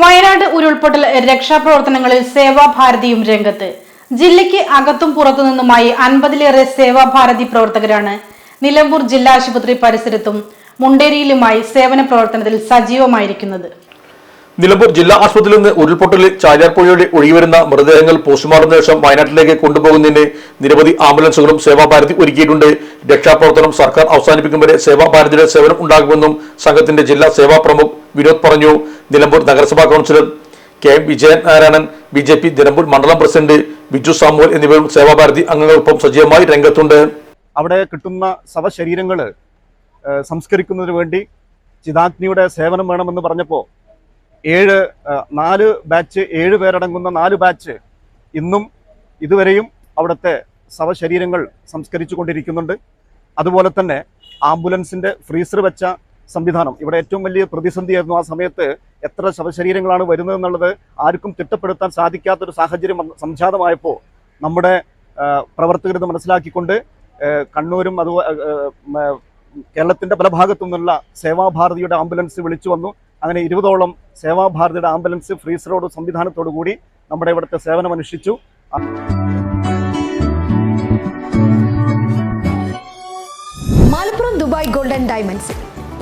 വയനാട് ഉരുൾപൊട്ടൽ രക്ഷാപ്രവർത്തനങ്ങളിൽ സേവാഭാരതിയും രംഗത്ത്. ജില്ലയ്ക്ക് അകത്തും പുറത്തുനിന്നുമായി അൻപതിലേറെ സേവാഭാരതി പ്രവർത്തകരാണ്. നിലമ്പൂർ ജില്ലാ ആശുപത്രി പരിസരത്തും മുണ്ടേരിയിലുമായി സേവന പ്രവർത്തനത്തിൽ സജീവമായിരിക്കുന്നത്. നിലമ്പൂർ ജില്ലാ ആശുപത്രിയിൽ നിന്ന് ഉരുൾപൊട്ടലിൽ ചാലിയാർപ്പുഴയുടെ ഒഴുകിവരുന്ന മൃതദേഹങ്ങൾ പോസ്റ്റ്മോർട്ടം ശേഷം വയനാട്ടിലേക്ക് കൊണ്ടുപോകുന്നതിന് നിരവധി ആംബുലൻസുകളും സേവാഭാരതി ഒരുക്കിയിട്ടുണ്ട്. രക്ഷാപ്രവർത്തനം സർക്കാർ അവസാനിപ്പിക്കും വരെ സേവാഭാരതിയുടെ സേവനം ഉണ്ടാകുമെന്നും സംഘത്തിന്റെ ജില്ലാ സേവാ പ്രമുഖ് വിനോദ് പറഞ്ഞു. നിലമ്പൂർ നഗരസഭാ councillor K M Vijayanarayanan B J P Nilambur മണ്ഡലം പ്രസിഡന്റ് ബിജു സാമുവൽ എന്നിവരും സേവാഭാരതി അംഗങ്ങൾക്കൊപ്പം സജീവമായി രംഗത്തുണ്ട്. അവിടെ കിട്ടുന്ന ശവശരീരങ്ങൾ സംസ്കരിക്കുന്നതിന് വേണ്ടി ചിതാഗ്നിയുടെ സേവനം വേണമെന്ന് പറഞ്ഞപ്പോൾ ഏഴ് നാല് ബാച്ച് ഏഴ് പേരടങ്ങുന്ന നാല് ബാച്ച് ഇന്നും ഇതുവരെയും അവിടുത്തെ ശവശരീരങ്ങൾ സംസ്കരിച്ചു കൊണ്ടിരിക്കുന്നുണ്ട് അതുപോലെ തന്നെ ആംബുലൻസിന്റെ ഫ്രീസർ വെച്ച സംവിധാനം. ഇവിടെ ഏറ്റവും വലിയ പ്രതിസന്ധിയായിരുന്നു ആ സമയത്ത് എത്ര ശവശരീരങ്ങളാണ് വരുന്നത് എന്നുള്ളത് ആർക്കും തിട്ടപ്പെടുത്താൻ സാധിക്കാത്തൊരു സാഹചര്യം സംജാതമായപ്പോൾ നമ്മുടെ പ്രവർത്തകർ മനസ്സിലാക്കിക്കൊണ്ട് കണ്ണൂരും അതുപോലെ കേരളത്തിന്റെ പല ഭാഗത്തു നിന്നുള്ള സേവാഭാരതിയുടെ ആംബുലൻസ് വിളിച്ചു വന്നു. അങ്ങനെ ഇരുപതോളം സേവാഭാരതിയുടെ ആംബുലൻസ് ഫ്രീസറോട് സംവിധാനത്തോടു കൂടി നമ്മുടെ ഇവിടുത്തെ സേവനം അനുഷ്ഠിച്ചു. Malappuram Dubai golden diamonds.